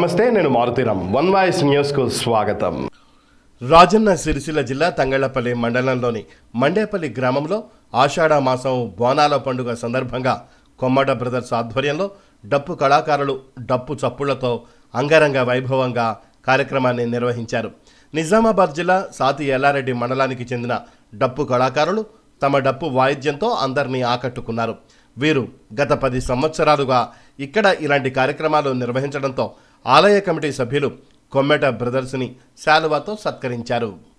నమస్తే నేను Maruthi Ram one voice న్యూస్కు స్వాగతం. రాజన్న సిరిసిల్ల జిల్లా తంగళ్ళపల్లి మండలంలోని మండేపల్లి గ్రామంలో ఆషాఢ మాసం బోనాల పండుగ సందర్భంగా కొమ్మట బ్రదర్స్ ఆధ్వర్యంలో డప్పు కళాకారులు డప్పు చప్పుళ్ళతో అంగరంగ వైభవంగా కార్యక్రమాన్ని నిర్వహించారు. నిజామాబాద్ జిల్లా సాతి ఎల్లారెడ్డి మండలానికి చెందిన డప్పు కళాకారులు తమ డప్పు వాయిద్యంతో అందరినీ ఆకట్టుకున్నారు. వీరు గత పది సంవత్సరాలుగా ఇక్కడ ఇలాంటి కార్యక్రమాలు నిర్వహించడంతో ఆలయ కమిటీ సభ్యులు కొమ్మెట బ్రదర్స్ని శాలువాతో సత్కరించారు.